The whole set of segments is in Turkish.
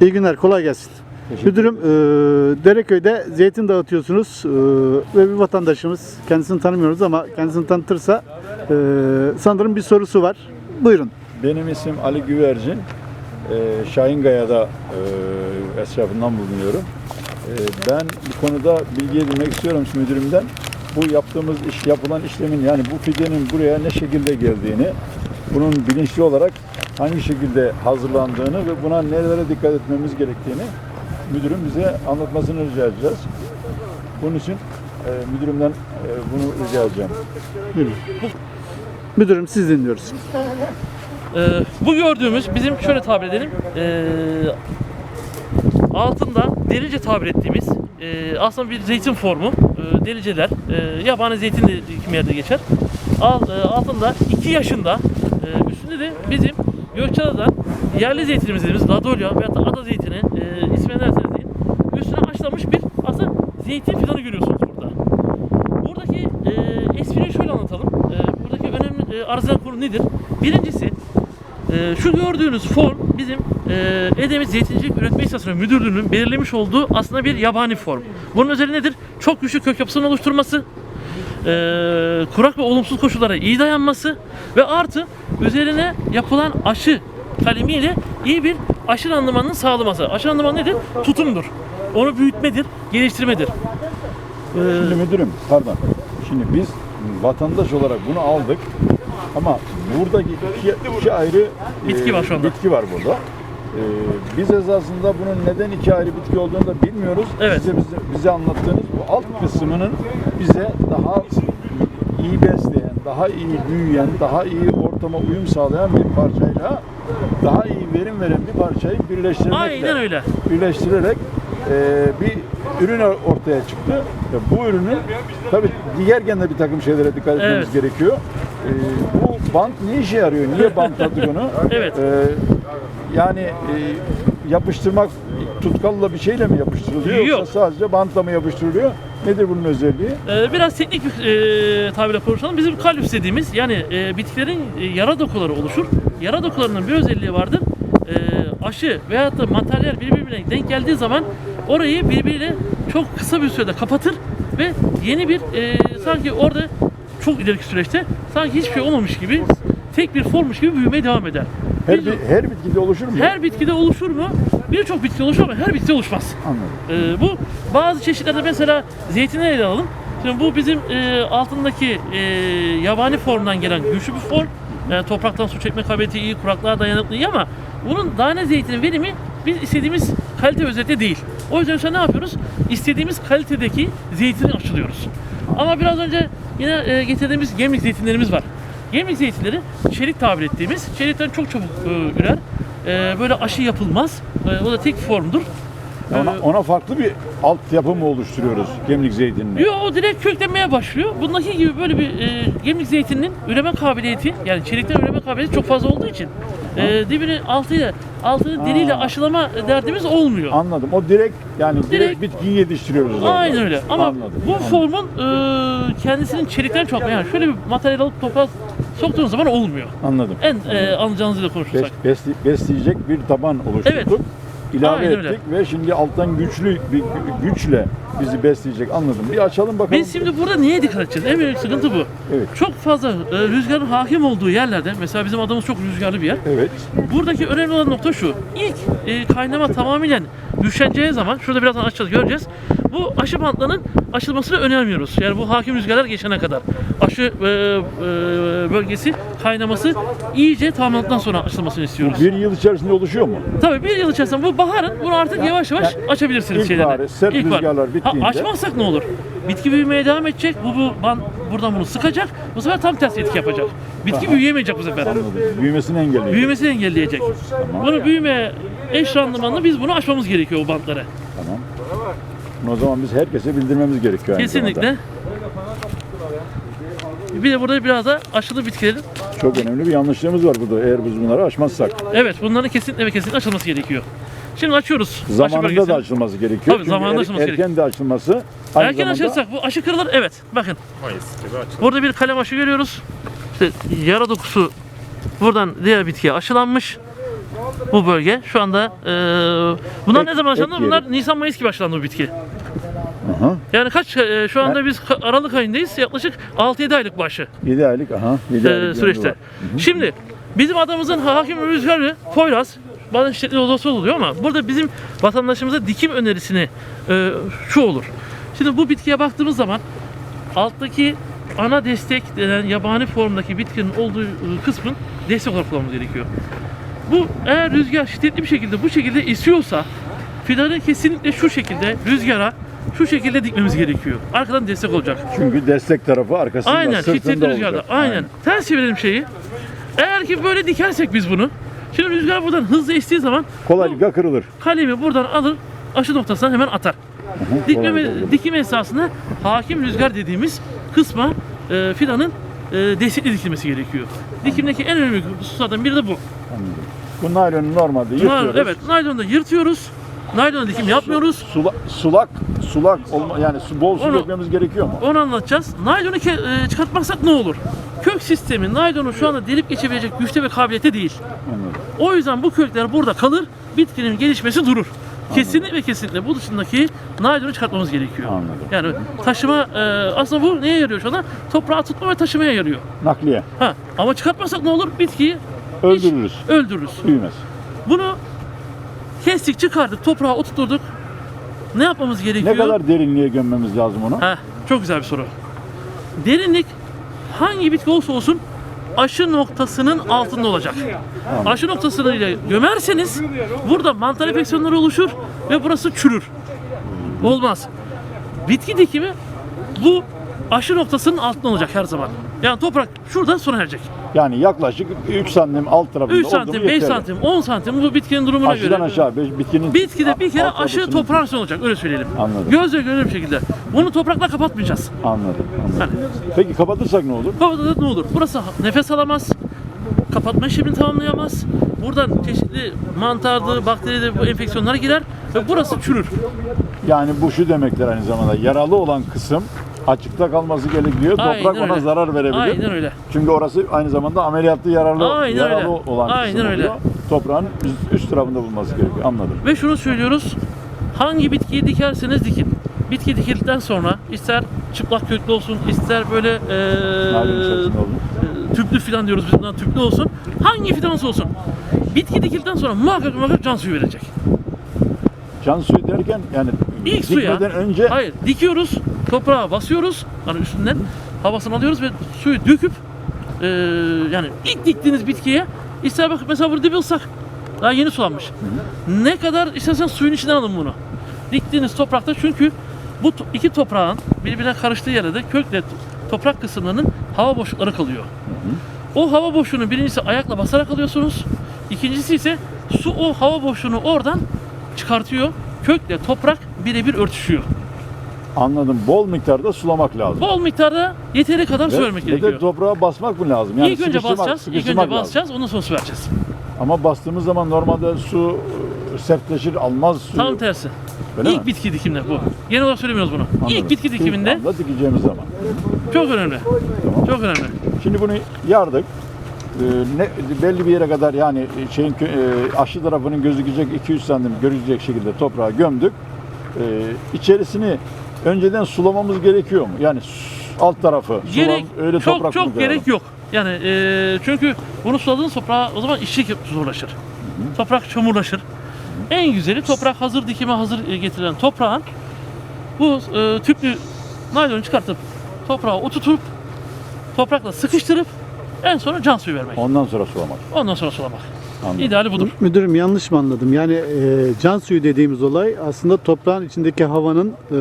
İyi günler, kolay gelsin. Müdürüm, e, Dereköy'de zeytin dağıtıyorsunuz e, ve bir vatandaşımız, kendisini tanımıyoruz ama kendisini tanıtırsa e, sanırım bir sorusu var. Buyurun. Benim isim Ali Güvercin. Ee, Şahingaya'da e, etrafından bulunuyorum. Ee, ben bu konuda bilgi edinmek istiyorum müdürümden. Bu yaptığımız iş, yapılan işlemin yani bu fidenin buraya ne şekilde geldiğini, bunun bilinçli olarak hangi şekilde hazırlandığını ve buna nelere dikkat etmemiz gerektiğini müdürüm bize anlatmasını rica edeceğiz. Bunun için e, müdürümden e, bunu rica edeceğim. Buyurun. Müdürüm siz dinliyoruz. Ee, bu gördüğümüz bizim şöyle tabir edelim ee, altında delice tabir ettiğimiz ee, aslında bir zeytin formu ee, deliceler ee, yabani zeytin de kimi yerde geçer Al- ee, altında 2 yaşında ee, üstünde de bizim Gökçeada'dan yerli zeytinimiz dediğimiz Ladolya veyahut da ada zeytini ee, ismini derseniz deyin üstüne aşılanmış bir aslında zeytin fidanı görüyorsunuz burada. Buradaki e, espriyi şöyle anlatalım. E, buradaki önemli e, arızalan konu nedir? Birincisi e, şu gördüğünüz form bizim e, Edemit Zeytincilik Üretme İstasyonu Müdürlüğü'nün belirlemiş olduğu aslında bir yabani form. Bunun özelliği nedir? Çok güçlü kök yapısının oluşturması, e, kurak ve olumsuz koşullara iyi dayanması ve artı üzerine yapılan aşı kalemiyle iyi bir aşı randımanının sağlaması. Aşı randımanı nedir? Tutumdur. Onu büyütmedir, geliştirmedir. Şimdi müdürüm, pardon. Şimdi biz vatandaş olarak bunu aldık ama buradaki iki, iki ayrı Bitki var şu anda. bitki var burada. Ee, biz esasında bunun neden iki ayrı bitki olduğunu da bilmiyoruz. Evet. Size, bize, bize anlattığınız bu alt kısmının bize daha iyi besleyen, daha iyi büyüyen, daha iyi ortama uyum sağlayan bir parçayla daha iyi verim veren bir parçayı birleştirmekle Aynen öyle. birleştirerek e, bir ürün ortaya çıktı. Ve bu ürünün tabii giyerken de bir takım şeylere dikkat etmemiz Evet. gerekiyor. E, bu bant ne işe yarıyor? Niye bantladık onu? Evet. E, yani e, yapıştırmak tutkalla bir şeyle mi yapıştırılıyor Yok. yoksa sadece bantla mı yapıştırılıyor? Nedir bunun özelliği? Ee, biraz teknik bir e, tabirle konuşalım. Bizim kalüps dediğimiz yani e, bitkilerin e, yara dokuları oluşur. Yara dokularının bir özelliği vardır. E, aşı veyahut da materyal birbirine denk geldiği zaman orayı birbiriyle çok kısa bir sürede kapatır ve yeni bir e, sanki orada çok ileriki süreçte sanki hiçbir şey olmamış gibi tek bir formmuş gibi büyümeye devam eder. Her, bir, her bitkide oluşur mu? her bitkide oluşur mu? Birçok bitki oluşur ama her bitki oluşmaz. Anladım. Ee, bu bazı çeşitlerde mesela zeytini ele alalım. Şimdi bu bizim e, altındaki e, yabani formdan gelen güçlü bir form. Yani topraktan su çekme kabiliyeti iyi, kuraklığa dayanıklı iyi ama bunun tane zeytinin verimi biz istediğimiz kalite özellikle değil. O yüzden şu ne yapıyoruz? İstediğimiz kalitedeki zeytini aşılıyoruz. Ama biraz önce yine e, getirdiğimiz gemlik zeytinlerimiz var. Gemlik zeytinleri çelik tabir ettiğimiz, çelikten çok çabuk e, ürer. E, böyle aşı yapılmaz. E, o da tek formdur. Ona, Ee, ona farklı bir altyapı mı oluşturuyoruz gemlik zeytinine? Yo o direkt köklenmeye başlıyor. Bundaki gibi böyle bir e, gemlik zeytininin üreme kabiliyeti yani çelikten üreme kabiliyeti çok fazla olduğu için e, dibini altıyla altını deriyle Ha. aşılama derdimiz olmuyor. Anladım. O direkt yani direkt, Direkt- bitkiyi yetiştiriyoruz. orada. Aynen öyle. Ama Anladım, bu anladım. formun e, kendisinin çelikten çok yani şöyle bir materyal alıp toprağa soktuğunuz zaman olmuyor. Anladım. En e, anlayacağınızla Bes, konuşursak. besli- besleyecek bir taban oluşturduk. Evet. İlave Aynen ettik öyle. ve şimdi alttan güçlü bir gü- güçle bizi besleyecek. Anladım. Bir açalım bakalım. Biz şimdi burada niye dikkat edeceğiz? En büyük sıkıntı bu. Evet. Çok fazla e, rüzgarın hakim olduğu yerlerde mesela bizim adamız çok rüzgarlı bir yer. Evet. Buradaki önemli olan nokta şu. İlk e, kaynama tamamen düşeceği zaman, şurada birazdan açacağız göreceğiz. Bu aşı bantlarının açılmasını önermiyoruz. Yani bu hakim rüzgarlar geçene kadar. Aşı e, e, bölgesi kaynaması iyice tamamlandıktan sonra açılmasını istiyoruz. Bir yıl içerisinde oluşuyor mu? Tabii bir yıl içerisinde bu baharın bunu artık yavaş yavaş ya açabilirsiniz ilkbaharı, şeylerden. sert İlkbahar. rüzgarlar bittiğinde- Ha, açmazsak ne olur? Bitki büyümeye devam edecek. Bu, bu ban, buradan bunu sıkacak. Bu sefer tam tersi etki yapacak. Bitki büyüyemeyecek bu sefer. Anladım. Büyümesini engelliyor. Büyümesini engelleyecek. Bunu büyüme eş randımanlı biz bunu aşmamız gerekiyor o bantları. O zaman biz herkese bildirmemiz gerekiyor aynı Kesinlikle. zamanda. Bir de burada biraz da aşılı bitkilerin Çok önemli bir yanlışlığımız var burada eğer biz bunları aşmazsak. evet bunların kesinlikle ve kesinlikle açılması gerekiyor. Şimdi açıyoruz. aşı Zamanında bölgesini. da açılması gerekiyor. Tabii, Çünkü zamanında er- açılması erken de açılması aynı Erken zamanda açarsak bu aşı kırılır. Evet. Bakın. Mayıs gibi açılır. Burada bir kalem aşı görüyoruz. İşte yara dokusu buradan diğer bitkiye aşılanmış. Bu bölge şu anda e, bunlar Ek- ne zaman ek yeri. Bunlar Nisan Mayıs gibi başlandı bu bitki. Aha. Yani kaç e, şu anda biz Ka- Aralık ayındayız. Yaklaşık 6-7 aylık başı 7 aylık aha. 7 e, aylık süreçte. var. Şimdi bizim adamımızın hakim rüzgarı Poyraz bazen şiddetli odası oluyor ama burada bizim vatandaşımıza dikim önerisini e, şu olur. Şimdi bu bitkiye baktığımız zaman alttaki ana destek denen yabani formdaki bitkinin olduğu e, kısmın destek olarak kullanmamız gerekiyor. Bu eğer rüzgar şiddetli bir şekilde bu şekilde esiyorsa fidanı kesinlikle şu şekilde rüzgara şu şekilde dikmemiz gerekiyor. Arkadan destek olacak. Çünkü destek tarafı arkasında Aynen sırtında olacak. Aynen. Ters çevirelim şeyi. Eğer ki böyle dikersek biz bunu. Şimdi rüzgar buradan hızlı estiği zaman Kolaylıkla kırılır. kalemi buradan alır aşı noktasına hemen atar. Aha, Dikme, kolaylıkla olur. dikim esasında hakim rüzgar dediğimiz kısma e, fidanın e, destekli dikilmesi gerekiyor. Dikimdeki en önemli hususlardan biri de bu. Anladım. Bu naylonu normalde Naylon, yırtıyoruz. evet, naylonu da yırtıyoruz. Naylona dikim yapmıyoruz. Sula- sulak, sulak olma, yani su, bol su Onu- dökmemiz gerekiyor mu? Onu anlatacağız. Naylonu e, çıkartmazsak ne olur? Kök sistemi naylonu şu anda delip geçebilecek güçte ve kabiliyette değil. Anladım. O yüzden bu kökler burada kalır, bitkinin gelişmesi durur. Kesinlikle ve kesinlikle bu dışındaki naylonu çıkartmamız gerekiyor. Anladım. Yani taşıma e, aslında bu neye yarıyor şu anda? Toprağı tutma ve taşımaya yarıyor. Nakliye. Ha ama çıkartmasak ne olur? Bitkiyi Öldürürüz. hiç öldürürüz. Büyümez. Bunu kestik, çıkardık, toprağa oturturduk. Ne yapmamız gerekiyor? Ne kadar derinliğe gömmemiz lazım onu? Heh, çok güzel bir soru. Derinlik hangi bitki olursa olsun aşı noktasının altında olacak. Aşı noktasını ile gömerseniz burada mantar enfeksiyonları oluşur ve burası çürür. Olmaz. Bitki dikimi bu aşı noktasının altında olacak her zaman. Yani toprak şurada sona erecek. Yani yaklaşık 3 santim alt tarafında 3 oldu mu santim, 5 yeterli. santim, 10 santim bu bitkinin durumuna Aşıdan göre. aşağı beş- bitkinin Bitkide bir kere aşı toprağın üstünde olacak öyle söyleyelim. Anladım. Gözle görülür bir şekilde. Bunu toprakla kapatmayacağız. Anladım. anladım. Yani Peki kapatırsak ne olur? Da ne olur? Burası nefes alamaz. Kapatma işlemini tamamlayamaz. Buradan çeşitli mantardı, bakteriydi bu enfeksiyonlar girer ve burası çürür. Yani bu şu demektir aynı zamanda yaralı olan kısım açıkta kalması gerekiyor. Aynen Toprak ona öyle. zarar verebilir. Aynen öyle. Çünkü orası aynı zamanda ameliyatlı yaralı, Aynen yaralı öyle. olan kısım Aynen öyle. oluyor. Toprağın üst, üst tarafında bulunması gerekiyor. Anladım. Ve şunu söylüyoruz. Hangi bitkiyi dikerseniz dikin. Bitki dikildikten sonra ister çıplak köklü olsun, ister böyle Naylon içerisinde eee oldu. e, tüplü fidan diyoruz biz buna tüplü olsun. Hangi fidan olsa olsun. Bitki dikildikten sonra muhakkak muhakkak can suyu verecek. Can suyu derken yani İlk suya. dikmeden önce Hayır, dikiyoruz, toprağa basıyoruz, hani üstünden havasını alıyoruz ve suyu döküp eee, yani ilk diktiğiniz bitkiye ister bak mesela burada dibi ıslak, daha yeni sulanmış. Ne kadar istersen suyun içinden alın bunu. Diktiğiniz toprakta çünkü bu iki toprağın birbirine karıştığı yerde de kökle toprak kısımlarının hava boşlukları kalıyor. O hava boşluğunu birincisi ayakla basarak alıyorsunuz. İkincisi ise su o hava boşluğunu oradan çıkartıyor. Kökle toprak birebir örtüşüyor. Anladım bol miktarda sulamak lazım. Bol miktarda yeteri kadar su vermek ve de gerekiyor. toprağa basmak mı lazım? Yani ilk önce basacağız, ilk önce basacağız, ondan sonra su vereceğiz. Ama bastığımız zaman normalde su e, sertleşir, almaz suyu. Tam tersi. Öyle ilk mi? bitki dikiminde bu. Genel olarak söylemiyoruz bunu. Anladım. İlk bitki dikiminde İlk anda dikeceğimiz zaman. çok önemli. Çok önemli. Şimdi bunu yardık. Ee, ne, belli bir yere kadar yani şeyin kö- e, aşı tarafının gözükecek 2-3 santim görülecek şekilde toprağa gömdük. Ee, içerisini önceden sulamamız gerekiyor mu? Yani alt tarafı Gerek sulam, öyle çok toprak çok mı koyalım? gerek yok. Yani e, çünkü bunu suladığınız toprağa o zaman işçilik zorlaşır. Toprak çamurlaşır. En güzeli toprak hazır dikime hazır e, getirilen toprağın bu e, tüplü naylonu çıkartıp toprağa oturtup toprakla sıkıştırıp en sonra can suyu vermek. Ondan sonra sulamak. Ondan sonra sulamak. Anladım. İdeali budur. Müdürüm yanlış mı anladım? Yani e, can suyu dediğimiz olay aslında toprağın içindeki havanın e,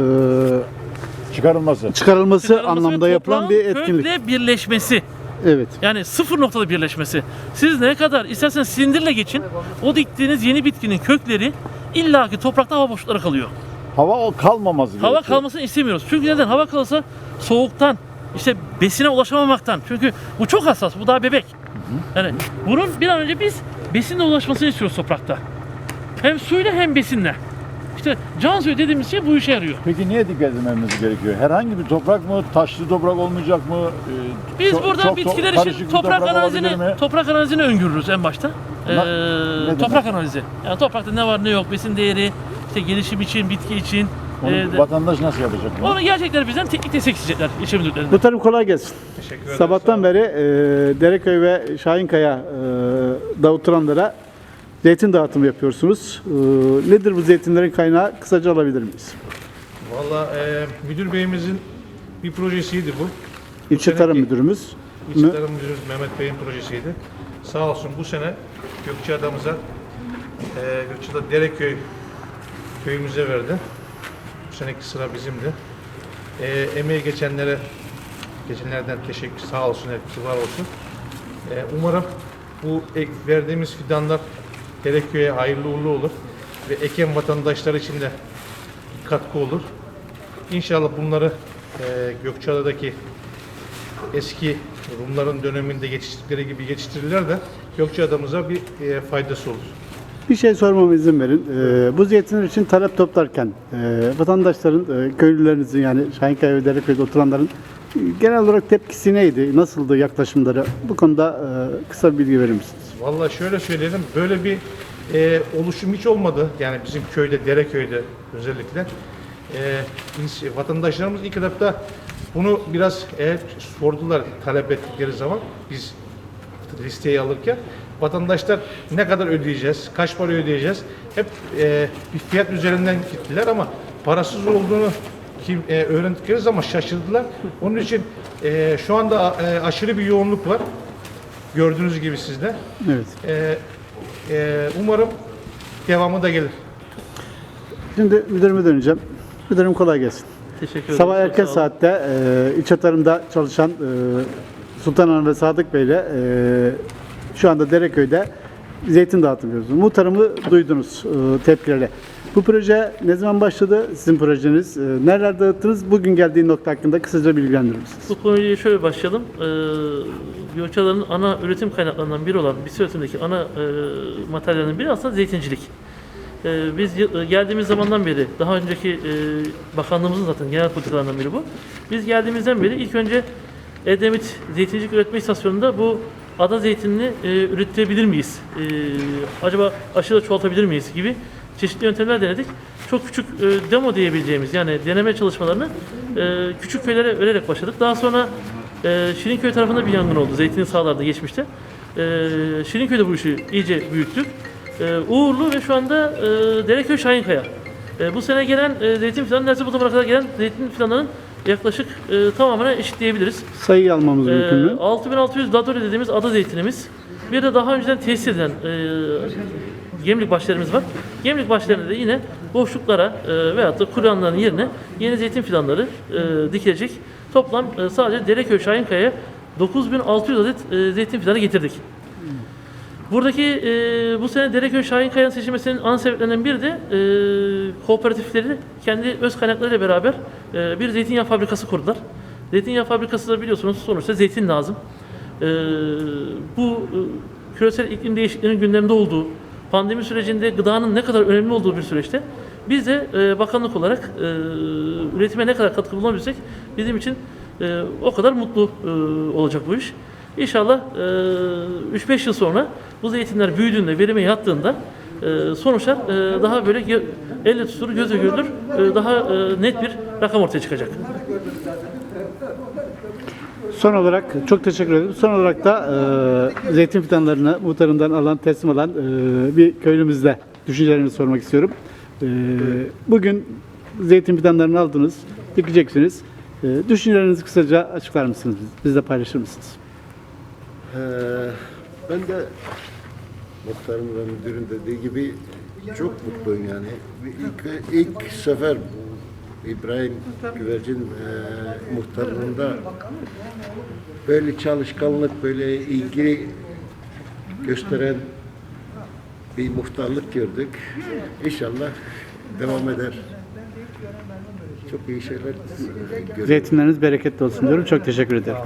Çıkarılması. çıkarılması, Çıkarılması anlamda yapılan bir etkinlik. Kökle birleşmesi. Evet. Yani sıfır noktada birleşmesi. Siz ne kadar isterseniz silindirle geçin. O diktiğiniz yeni bitkinin kökleri illaki toprakta hava boşlukları kalıyor. Hava o kalmaması Hava gerekiyor. kalmasını istemiyoruz. Çünkü neden? Hava kalırsa soğuktan, işte besine ulaşamamaktan. Çünkü bu çok hassas. Bu daha bebek. Yani bunun bir an önce biz besinle ulaşmasını istiyoruz toprakta. Hem suyla hem besinle. İşte can suyu dediğimiz şey bu işe yarıyor. Peki niye dikkat etmemiz gerekiyor? Herhangi bir toprak mı, taşlı toprak olmayacak mı? Ee, Biz çok- burada çok bitkiler karışık için bir toprak olabilir analizini mi? toprak analizini öngörürüz en başta. Ee, demek? toprak analizi. Yani toprakta ne var ne yok, besin değeri, işte gelişim için, bitki için. Onu e, de- vatandaş nasıl yapacak? bunu? onu gerçekler bizden teknik destek isteyecekler ilçe müdürlerinden. Muhtarım kolay gelsin. Teşekkür ederim. Sabahtan beri e, Dereköy ve Şahinkaya e, da oturanlara zeytin dağıtımı yapıyorsunuz. E, nedir bu zeytinlerin kaynağı? Kısaca alabilir miyiz? Valla e, müdür beyimizin bir projesiydi bu. İlçe seneki- Tarım Müdürümüz. İlçe mü? Tarım Müdürümüz Mehmet Bey'in projesiydi. Sağ olsun bu sene Gökçeada'mıza, e, Gökçeada Dereköy köyümüze verdi. Bu seneki sıra bizimdi. E, emeği geçenlere, geçenlerden teşekkür, sağ olsun, hepsi var olsun. E, umarım bu ek, verdiğimiz fidanlar Dereköy'e hayırlı uğurlu olur ve eken vatandaşlar için de katkı olur. İnşallah bunları e, Gökçeada'daki eski Rumların döneminde yetiştirdikleri gibi yetiştirirler de Gökçeada'mıza bir e, faydası olur. Bir şey sormama izin verin. E, bu zeytinler için talep toplarken e, vatandaşların, e, köylülerinizin yani Şahinkaya ve Dereköy'de oturanların e, genel olarak tepkisi neydi? Nasıldı yaklaşımları? Bu konuda e, kısa bir bilgi verir misiniz? Vallahi şöyle söyleyelim, böyle bir e, oluşum hiç olmadı. Yani bizim köyde, Dereköy'de özellikle. E, biz, vatandaşlarımız ilk etapta bunu biraz e, sordular talep ettikleri zaman biz listeyi alırken vatandaşlar ne kadar ödeyeceğiz, kaç para ödeyeceğiz hep e, bir fiyat üzerinden gittiler ama parasız olduğunu kim e, öğrendikleri zaman şaşırdılar. Onun için e, şu anda e, aşırı bir yoğunluk var. Gördüğünüz gibi sizde. Evet. E, e, umarım devamı da gelir. Şimdi müdürüme döneceğim. Müdürüm kolay gelsin. Teşekkür ederim. Sabah erken saatte e, ilçe tarımda çalışan e, Sultan Hanım ve Sadık Bey ile e, şu anda Dereköy'de zeytin dağıtım yapıyoruz. Duydunuz e, tepkileri. Bu proje ne zaman başladı? Sizin projeniz. E, nereler dağıttınız? Bugün geldiği nokta hakkında kısaca bilgilendirir misiniz? Bu konuya şöyle başlayalım. Ee, Gökçeada'nın ana üretim kaynaklarından biri olan bitkisel üretimdeki ana e, materyallerinin biri aslında zeytincilik. Ee, biz yıl- geldiğimiz zamandan beri, daha önceki e, bakanlığımızın zaten genel politikalarından biri bu. Biz geldiğimizden beri ilk önce Edremit Zeytincilik Üretme İstasyonu'nda bu ada zeytinini e, üretebilir miyiz? E, acaba aşıda çoğaltabilir miyiz gibi çeşitli yöntemler denedik. Çok küçük e, demo diyebileceğimiz yani deneme çalışmalarını e, küçük köylere vererek başladık. Daha sonra e, Şirinköy tarafında bir yangın oldu zeytin sahalarda geçmişte. E, Şirinköy'de bu işi iyice büyüttük. E, Uğurlu ve şu anda e, Dereköy Şahinkaya. E, bu sene gelen e, zeytin fidanı neredeyse bu zamana kadar gelen zeytin fidanlarının yaklaşık e, tamamına eşit diyebiliriz. Sayıyı almamız mümkün mü? Ee, 6600 Dadori dediğimiz ada zeytinimiz. Bir de daha önceden tesis edilen e, gemlik başlarımız var. Gemlik başlarında da yine boşluklara e, veyahut da kuru alanların yerine yeni zeytin fidanları e, dikilecek. Toplam e, sadece Dereköy Şahinkaya'ya 9600 adet e, zeytin fidanı getirdik. Buradaki e, bu sene Dereköy Şahinkaya'nın seçilmesinin ana sebeplerinden biri de e, kooperatifleri kendi öz kaynaklarıyla beraber e, bir zeytinyağı fabrikası kurdular. Zeytinyağı fabrikası da biliyorsunuz sonuçta zeytin lazım. E, bu e, küresel iklim değişikliğinin gündemde olduğu, pandemi sürecinde gıdanın ne kadar önemli olduğu bir süreçte biz de e, bakanlık olarak e, üretime ne kadar katkı bulunabilirsek bizim için e, o kadar mutlu e, olacak bu iş. İnşallah e, 3-5 yıl sonra bu zeytinler büyüdüğünde, verime yattığında e, sonuçlar e, daha böyle elle tutulur, göze görülür, e, daha e, net bir rakam ortaya çıkacak. Son olarak çok teşekkür ederim. Son olarak da e, zeytin fidanlarını muhtarından alan, teslim alan e, bir köylümüzle düşüncelerinizi sormak istiyorum. E, bugün zeytin fidanlarını aldınız, dikeceksiniz. E, düşüncelerinizi kısaca açıklar mısınız? Bizle paylaşır mısınız? Ee, ben de muhtarım ve müdürün dediği gibi çok mutluyum yani. İlk, ilk sefer İbrahim Güvercin e, muhtarlığında böyle çalışkanlık, böyle ilgi gösteren bir muhtarlık gördük. İnşallah devam eder. Çok iyi şeyler görüyoruz. Zeytinleriniz bereketli olsun diyorum. Çok teşekkür ederim.